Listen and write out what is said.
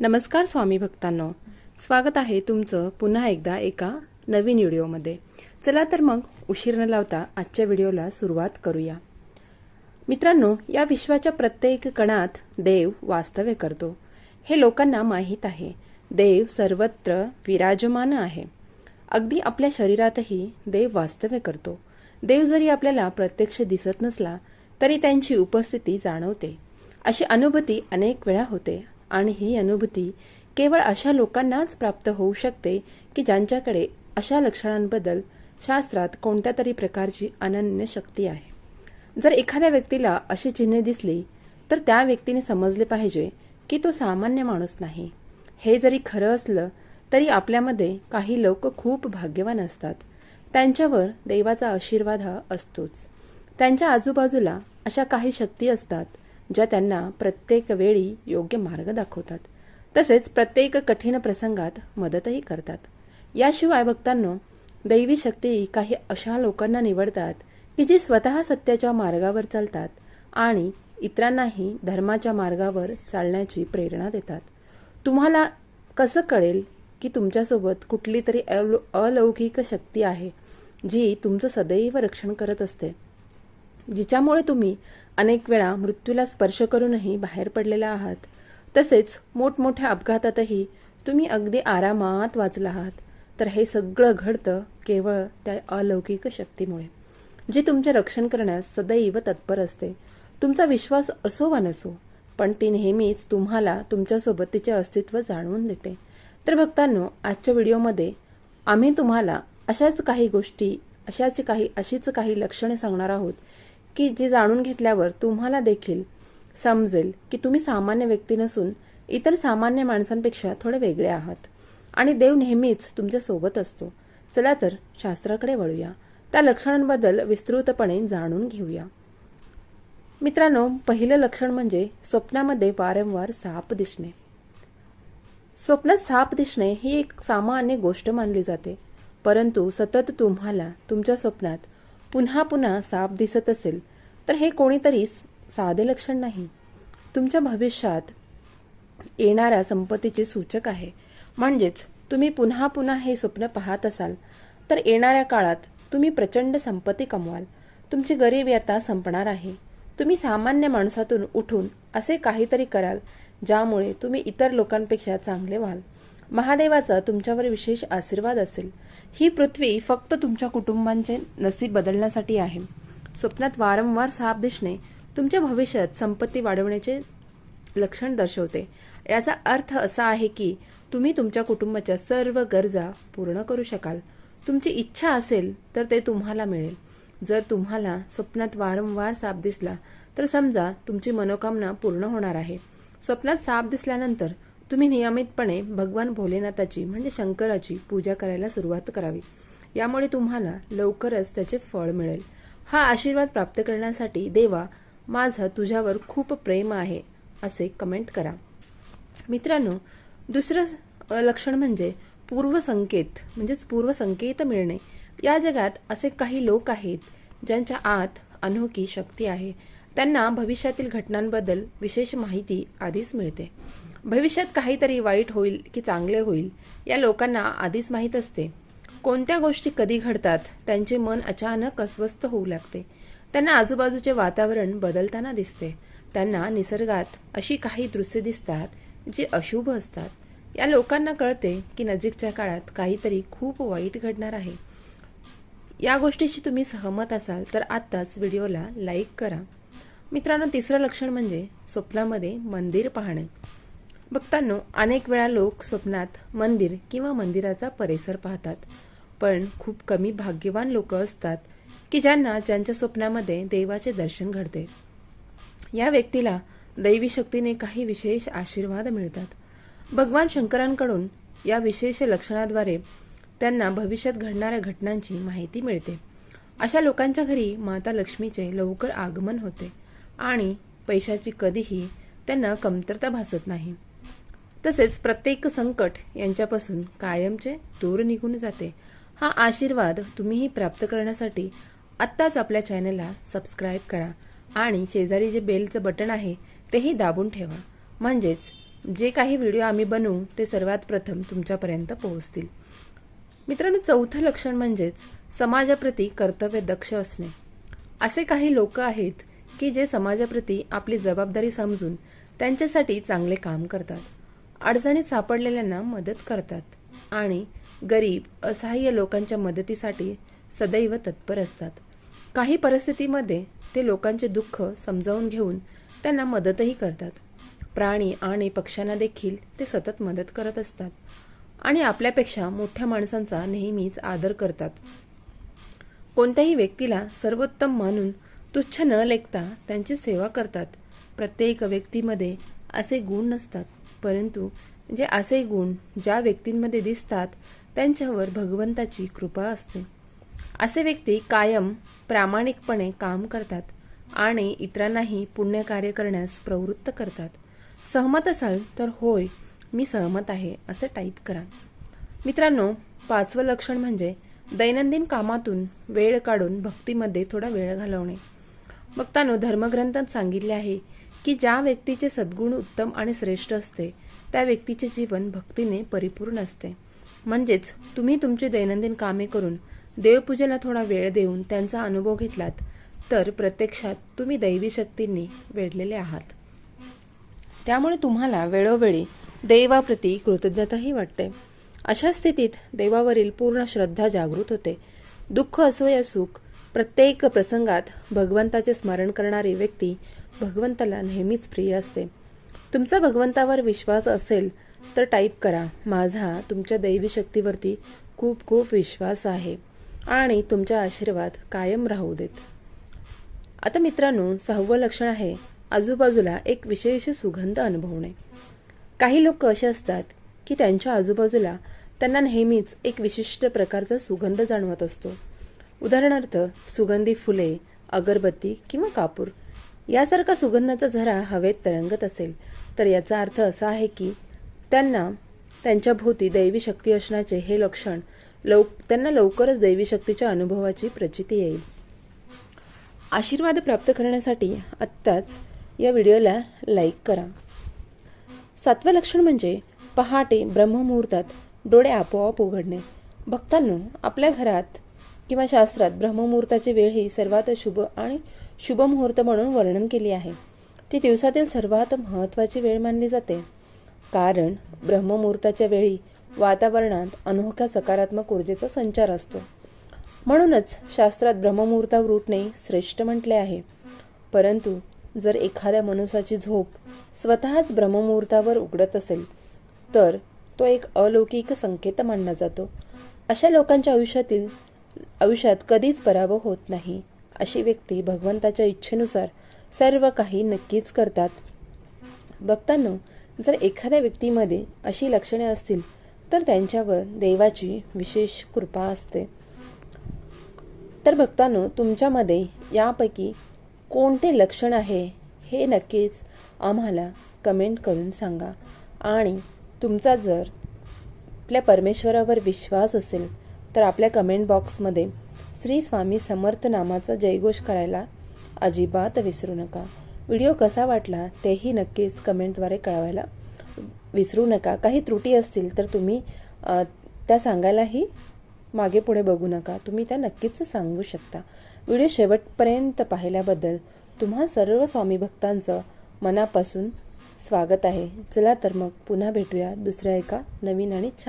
नमस्कार स्वामी भक्तांनो. स्वागत आहे तुमचं पुन्हा एकदा एका नवीन व्हिडिओमध्ये. चला तर मग उशीर न लावता आजच्या व्हिडिओला सुरुवात करूया. मित्रांनो या विश्वाच्या प्रत्येक कणात देव वास्तव्य करतो. हे लोकांना माहीत आहे. देव सर्वत्र विराजमान आहे. अगदी आपल्या शरीरातही देव वास्तव्य करतो. देव जरी आपल्याला प्रत्यक्ष दिसत नसला तरी त्यांची उपस्थिती जाणवते. अशी अनुभूती अनेक वेळा होते. आणि ही अनुभूती केवळ अशा लोकांनाच प्राप्त होऊ शकते की ज्यांच्याकडे अशा लक्षणांबद्दल शास्त्रात कोणत्या तरी प्रकारची अनन्य शक्ती आहे. जर एखाद्या व्यक्तीला अशी चिन्हे दिसली तर त्या व्यक्तीने समजले पाहिजे की तो सामान्य माणूस नाही. हे जरी खरं असलं तरी आपल्यामध्ये काही लोक खूप भाग्यवान असतात. त्यांच्यावर देवाचा आशीर्वाद हा असतोच. त्यांच्या आजूबाजूला अशा काही शक्ती असतात ज्या त्यांना प्रत्येक वेळी योग्य मार्ग दाखवतात. तसेच प्रत्येक कठीण प्रसंगात मदतही करतात. याशिवाय भक्तांनो दैवी शक्ती काही अशा लोकांना निवडतात की जी स्वतः सत्याच्या मार्गावर चालतात आणि इतरांनाही धर्माच्या मार्गावर चालण्याची प्रेरणा देतात. तुम्हाला कसं कळेल की तुमच्यासोबत कुठली तरी अलो- अलौकिक शक्ती आहे जी तुमचं सदैव रक्षण करत असते? जिच्यामुळे तुम्ही अनेक वेळा मृत्यूला स्पर्श करूनही बाहेर पडलेला आहात. तसेच मोठमोठ्या अपघातातही तुम्ही अगदी आरामात वाचला आहात. तर हे सगळं घडतं केवळ त्या अलौकिक शक्तीमुळे जी तुमचे रक्षण करण्यास सदैव तत्पर असते. तुमचा विश्वास असो वा नसो पण ती नेहमीच तुम्हाला तुमच्यासोबत तिचे अस्तित्व जाणवून देते. तर भक्तांनो आजच्या व्हिडिओमध्ये आम्ही तुम्हाला अशाच काही गोष्टी अशाच काही अशीच काही लक्षणे सांगणार आहोत की जी जाणून घेतल्यावर तुम्हाला देखील समजेल की तुम्ही सामान्य व्यक्ती नसून इतर सामान्य माणसांपेक्षा थोडे वेगळे आहात. आणि देव नेहमीच तुमच्यासोबत असतो. चला तर शास्त्राकडे वळूया. त्या लक्षणांबद्दल विस्तृतपणे जाणून घेऊया. मित्रांनो पहिलं लक्षण म्हणजे स्वप्नामध्ये वारंवार साप दिसणे. स्वप्नात साप दिसणे ही एक सामान्य गोष्ट मानली जाते. परंतु सतत तुम्हाला तुमच्या स्वप्नात पुन्हा पुन्हा साप दिसत असेल तर हे कोणीतरी साधे लक्षण नाही. तुमच्या भविष्यात येणाऱ्या संपत्तीचे सूचक आहे. म्हणजेच तुम्ही पुन्हा पुन्हा हे स्वप्न पाहत असाल तर येणाऱ्या काळात तुम्ही प्रचंड संपत्ती कमवाल. तुमची गरिबी आता संपणार आहे. तुम्ही सामान्य माणसातून उठून असे काहीतरी कराल ज्यामुळे तुम्ही इतर लोकांपेक्षा चांगले व्हाल. महादेवाचा तुमच्यावर विशेष आशीर्वाद असेल. ही पृथ्वी फक्त तुमच्या कुटुंबांचे नसीब बदलण्यासाठी आहे. स्वप्नात वारंवार साप दिसणे तुमच्या भविष्यात संपत्ती वाढवण्याचे लक्षण दर्शवते. याचा अर्थ असा आहे की तुम्ही तुमच्या कुटुंबाच्या सर्व गरजा पूर्ण करू शकाल. तुमची इच्छा असेल तर ते तुम्हाला मिळेल. जर तुम्हाला स्वप्नात वारंवार साप दिसला तर समजा तुमची मनोकामना पूर्ण होणार आहे. स्वप्नात साप दिसल्यानंतर तुम्ही नियमितपणे भगवान भोलेनाथाची म्हणजे शंकराची पूजा करायला सुरुवात करावी. यामुळे तुम्हाला लवकरच त्याचे फळ मिळेल. हा आशीर्वाद प्राप्त करण्यासाठी देवा माझं तुझ्यावर खूप प्रेम आहे असे कमेंट करा. मित्रांनो दुसरं लक्षण म्हणजे पूर्वसंकेत म्हणजेच पूर्वसंकेत मिळणे. या जगात असे काही लोक आहेत ज्यांच्या आत अनोखी शक्ती आहे. त्यांना भविष्यातील घटनांबद्दल विशेष माहिती आधीच मिळते. भविष्यात काहीतरी वाईट होईल की चांगले होईल या लोकांना आधीच माहीत असते. कोणत्या गोष्टी कधी घडतात त्यांचे मन अचानक अस्वस्थ होऊ लागते. त्यांना आजूबाजूचे वातावरण बदलताना दिसते. त्यांना निसर्गात अशी काही दृश्ये दिसतात जी अशुभ असतात. या लोकांना कळते की नजीकच्या काळात काहीतरी खूप वाईट घडणार आहे. या गोष्टीशी तुम्ही सहमत असाल तर आत्ताच व्हिडिओला लाईक करा. मित्रांनो तिसरं लक्षण म्हणजे स्वप्नामध्ये मंदिर पाहणे. भक्तांनो अनेक वेळा लोक स्वप्नात मंदिर किंवा मंदिराचा परिसर पाहतात. पण खूप कमी भाग्यवान लोक असतात की ज्यांना ज्यांच्या स्वप्नामध्ये देवाचे दर्शन घडते. या व्यक्तीला दैवी शक्तीने काही विशेष आशीर्वाद मिळतात. भगवान शंकरांकडून या विशेष लक्षणाद्वारे त्यांना भविष्यात घडणाऱ्या घटनांची माहिती मिळते. अशा लोकांच्या घरी माता लक्ष्मीचे लवकर आगमन होते आणि पैशाची कधीही त्यांना कमतरता भासत नाही. तसेच प्रत्येक संकट यांच्यापासून कायमचे दूर निघून जाते. हा आशीर्वाद तुम्हीही प्राप्त करण्यासाठी आत्ताच आपल्या चॅनलला सबस्क्राईब करा आणि शेजारी जे बेलचं बटन आहे तेही दाबून ठेवा. म्हणजेच जे काही व्हिडिओ आम्ही बनवू ते सर्वात प्रथम तुमच्यापर्यंत पोहोचतील. मित्रांनो चौथं लक्षण म्हणजेच समाजाप्रती कर्तव्य दक्ष असणे. असे काही लोक आहेत की जे समाजाप्रती आपली जबाबदारी समजून त्यांच्यासाठी चांगले काम करतात. अडचणीत सापडलेल्यांना मदत करतात आणि गरीब असहाय्य लोकांच्या मदतीसाठी सदैव तत्पर असतात. काही परिस्थितीमध्ये ते लोकांचे दुःख समजावून घेऊन त्यांना मदतही करतात. प्राणी आणि पक्ष्यांना देखील ते सतत मदत करत असतात आणि आपल्यापेक्षा मोठ्या माणसांचा नेहमीच आदर करतात. कोणत्याही व्यक्तीला सर्वोत्तम मानून तुच्छ न लेखता त्यांची सेवा करतात. प्रत्येक व्यक्तीमध्ये असे गुण नसतात. परंतु जे असे गुण ज्या व्यक्तींमध्ये दिसतात त्यांच्यावर भगवंताची कृपा असते. असे व्यक्ती कायम प्रामाणिकपणे काम करतात आणि इतरांनाही पुण्यकार्य करण्यास प्रवृत्त करतात. सहमत असाल तर होय मी सहमत आहे असं टाईप करा. मित्रांनो पाचवं लक्षण म्हणजे दैनंदिन कामातून वेळ काढून भक्तीमध्ये थोडा वेळ घालवणे. बघतानो धर्मग्रंथात सांगितले आहे की ज्या व्यक्तीचे सद्गुण उत्तम आणि श्रेष्ठ असते त्या व्यक्तीचे जीवन भक्तीने परिपूर्ण असते. म्हणजेच तुम्ही तुमची दैनंदिन कामे करून देवपूजेला थोडा वेळ देऊन त्यांचा अनुभव घेतलात तर प्रत्यक्षात तुम्ही दैवी शक्तींनी वेढलेले आहात. त्यामुळे तुम्हाला वेळोवेळी देवाप्रती कृतज्ञताही वाटते. अशा स्थितीत देवावरील पूर्ण श्रद्धा जागृत होते. दुःख असो या सुख प्रत्येक प्रसंगात भगवंताचे स्मरण करणारी व्यक्ती भगवंताला नेहमीच प्रिय असते. तुमचा भगवंतावर विश्वास असेल तर टाईप करा. माझा तुमच्या दैवी शक्तीवरती खूप खूप विश्वास आहे. आणि तुमच्या आशीर्वाद कायम राहू देत. आता मित्रांनो सहावं लक्षण आहे आजूबाजूला एक विशेष सुगंध अनुभवणे. काही लोक असे असतात की त्यांच्या आजूबाजूला त्यांना नेहमीच एक विशिष्ट प्रकारचा सुगंध जाणवत असतो. उदाहरणार्थ सुगंधी फुले अगरबत्ती किंवा कापूर. यासारखा सुगंधाचा झरा हवेत तरंगत असेल तर याचा अर्थ असा आहे की त्यांना त्यांच्या भोवती दैवी शक्ती असण्याचे हे लक्षण लव त्यांना लवकरच दैवी शक्तीच्या अनुभवाची प्रचिती येईल. आशीर्वाद प्राप्त करण्यासाठी आत्ताच या व्हिडिओला लाईक करा. सातवं लक्षण म्हणजे पहाटे ब्रह्ममुहूर्तात डोळे आपोआप उघडणे. भक्तांनो आपल्या घरात किंवा शास्त्रात ब्रह्ममुहूर्ताची वेळ ही सर्वात शुभ आणि शुभ मुहूर्त म्हणून वर्णन केली आहे. ती दिवसातील सर्वात महत्त्वाची वेळ मानली जाते. कारण ब्रह्ममुहूर्ताच्या वेळी वातावरणात अनोख्या सकारात्मक ऊर्जेचा संचार असतो. म्हणूनच शास्त्रात ब्रह्ममुहूर्तावर उठणे श्रेष्ठ म्हटले आहे. परंतु जर एखाद्या मनुष्याची झोप स्वतःच ब्रह्ममुहूर्तावर उघडत असेल तर तो एक अलौकिक संकेत मानला जातो. अशा लोकांच्या आयुष्यातील आयुष्यात कधीच पराभव होत नाही अशी व्यक्ती भगवंताच्या इच्छेनुसार सर्व काही नक्कीच करतात. बघताना जर एखाद्या व्यक्तीमध्ये अशी लक्षणे असतील तर त्यांच्यावर देवाची विशेष कृपा असते. तर भक्तांनो तुमच्यामध्ये यापैकी कोणते लक्षण आहे हे नक्कीच आम्हाला कमेंट करून सांगा. आणि तुमचा जर आपल्या परमेश्वरावर विश्वास असेल तर आपल्या कमेंट बॉक्समध्ये श्री स्वामी समर्थ नामाचा जयघोष करायला अजिबात विसरू नका. व्हिडिओ कसा वाटला तेही नक्कीच कमेंटद्वारे कळवायला विसरू नका. काही त्रुटी असतील तर तुम्ही त्या सांगायलाही मागे पुढे बघू नका. तुम्ही त्या नक्कीच सांगू शकता. व्हिडिओ शेवटपर्यंत पाहिल्याबद्दल तुम्हा सर्व स्वामी भक्तांचं मनापासून स्वागत आहे. चला तर मग पुन्हा भेटूया दुसऱ्या एका नवीन आणि छान